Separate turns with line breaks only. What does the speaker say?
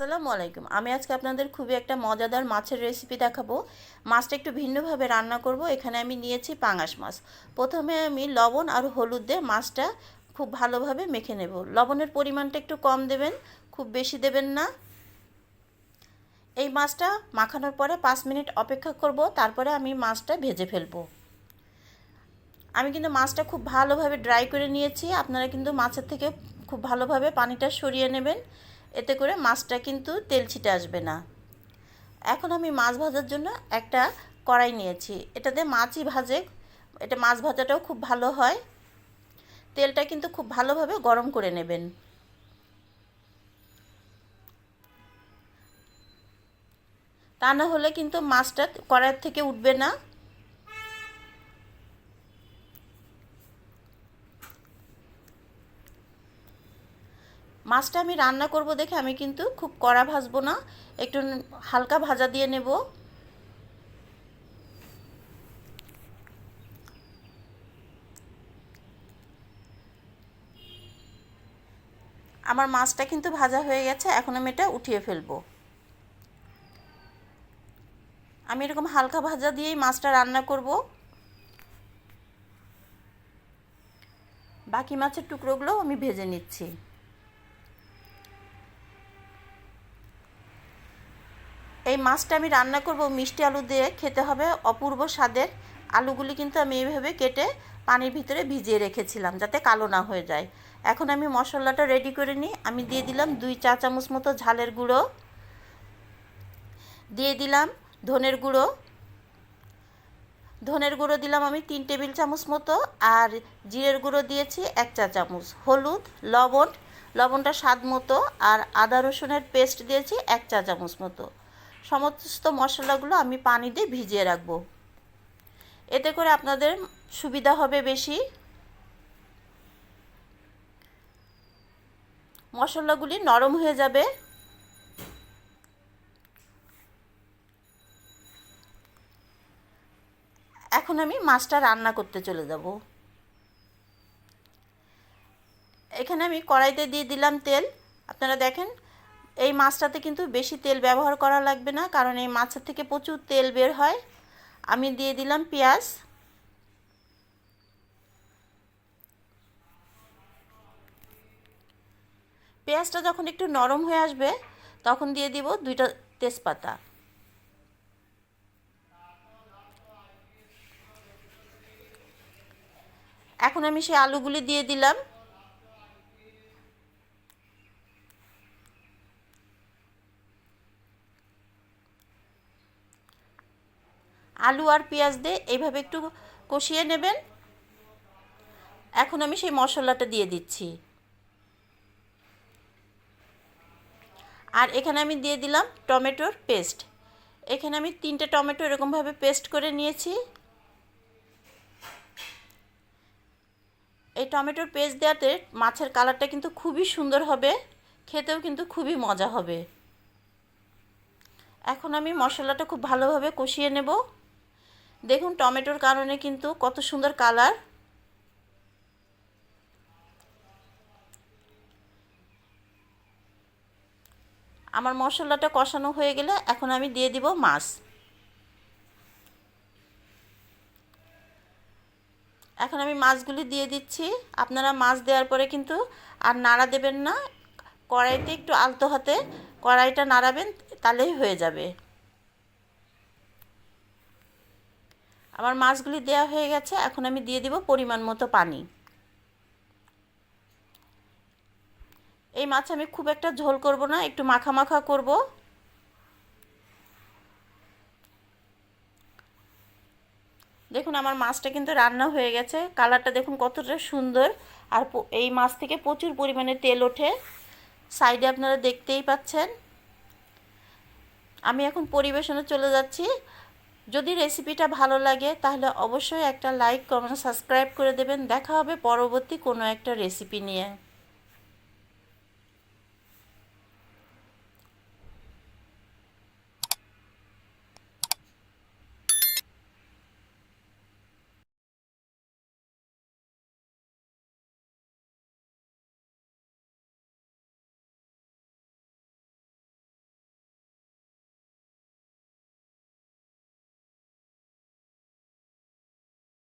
আসসালামু আলাইকুম। আমি আজকে আপনাদের খুবই একটা মজাদার মাছের রেসিপি দেখাবো। মাছটা একটু ভিন্নভাবে রান্না করব। এখানে আমি নিয়েছি পাঙাশ মাছ। প্রথমে আমি লবণ আর হলুদ দিয়ে মাছটা খুব ভালোভাবে মেখে নেব। লবণের পরিমাণটা একটু কম দেবেন, খুব বেশি দেবেন না। এই মাছটা মাখানোর পরে পাঁচ মিনিট অপেক্ষা করব, তারপরে আমি মাছটা ভেজে ফেলব। আমি কিন্তু মাছটা খুব ভালোভাবে ড্রাই করে নিয়েছি। আপনারা কিন্তু মাছের থেকে খুব ভালোভাবে পানিটা সরিয়ে নেবেন। এতে করে মাছটা কিন্তু তেল ছিটে আসবে না। এখন আমি মাছ ভাজার জন্য একটা কড়াই নিয়েছি। এটাতে মাছই ভাজে, এটা মাছ ভাজাটাও খুব ভালো হয়। তেলটা কিন্তু খুব ভালোভাবে গরম করে নেবেন। তা না হলে কিন্তু মাছটা কড়াইয়ের থেকে উঠবে না। মাছটা আমি রান্না করব দেখে আমি কিন্তু খুব কড়া ভাজবো না, একটু হালকা ভাজা দিয়ে নেব। আমার মাছটা কিন্তু ভাজা হয়ে গেছে, এখন আমি এটা উঠিয়ে ফেলব। আমি এরকম হালকা ভাজা দিয়েই মাছটা রান্না করব। বাকি মাছের টুকরোগুলো আমি ভেজে নিচ্ছি। এই মাছটা আমি রান্না করব মিষ্টি আলু দিয়ে, খেতে হবে অপূর্ব স্বাদের। আলুগুলি কিন্তু আমি এইভাবে কেটে পানির ভিতরে ভিজিয়ে রেখেছিলাম যাতে কালো না হয়ে যায়। এখন আমি মশলাটা রেডি করে নিই। আমি দিয়ে দিলাম দুই চা চামচ মতো ঝালের গুঁড়ো। দিয়ে দিলাম ধনের গুঁড়ো। ধনের গুঁড়ো দিলাম আমি তিন টেবিল চামচ মতো আর জিরের গুঁড়ো দিয়েছি এক চা চামচ। হলুদ, লবণ, লবণটা স্বাদ মতো আর আদা রসুনের পেস্ট দিয়েছি এক চা চামচ মতো। সমস্ত মশলাগুলো আমি পানি দিয়ে ভিজিয়ে রাখব। এতে করে আপনাদের সুবিধা হবে বেশি। মশলাগুলি নরম হয়ে যাবে। এখন আমি মাছটা রান্না করতে চলে যাব। এখানে আমি কড়াইতে দিয়ে দিলাম তেল। আপনারা দেখেন এই মাছটাতে কিন্তু বেশি তেল ব্যবহার করা লাগবে না, কারণ এই মাছের থেকে প্রচুর তেল বের হয়। আমি দিয়ে দিলাম পেঁয়াজ। পেঁয়াজটা যখন একটু নরম হয়ে আসবে, তখন দিয়ে দিব দুইটা তেজপাতা। এখন আমি সেই আলুগুলি দিয়ে দিলাম। আলু আর পেঁয়াজ দিয়ে এইভাবে একটু কষিয়ে নেবেন। এখন আমি সেই মশলাটা দিয়ে দিচ্ছি। আর এখানে আমি দিয়ে দিলাম টমেটোর পেস্ট। এখানে আমি তিনটে টমেটো এরকমভাবে পেস্ট করে নিয়েছি। এই টমেটোর পেস্ট দেওয়াতে মাছের কালারটা কিন্তু খুবই সুন্দর হবে, খেতেও কিন্তু খুবই মজা হবে। এখন আমি মশলাটা খুব ভালোভাবে কষিয়ে নেব। দেখুন, টমেটোর কারণে কিন্তু কত সুন্দর কালার। আমার মশলাটা কষানো হয়ে গেলে এখন আমি দিয়ে দিব মাছ। এখন আমি মাছগুলি দিয়ে দিচ্ছি। আপনারা মাছ দেওয়ার পরে কিন্তু আর নাড়া দেবেন না। কড়াইতে একটু আলতো হাতে কড়াইটা নাড়াবেন, তাহলেই হয়ে যাবে। আমার মাছগুলি দেওয়া হয়ে গেছে, এখন আমি দিয়ে দিব পরিমাণ মতো পানি। এই মাছ আমি খুব একটা ঝোল করব না, একটু মাখা মাখা করব। দেখুন, আমার মাছটা কিন্তু রান্না হয়ে গেছে। কালারটা দেখুন কতটা সুন্দর। আর এই মাছ থেকে প্রচুর পরিমাণে তেল ওঠে। সাইডে আপনারা দেখতেই পাচ্ছেন। আমি এখন পরিবেশনে চলে যাচ্ছি। যদি রেসিপিটা ভালো লাগে, তাহলে অবশ্যই একটা লাইক কমেন্ট সাবস্ক্রাইব করে দেবেন। দেখা হবে পরবর্তী কোনো একটা রেসিপি নিয়ে।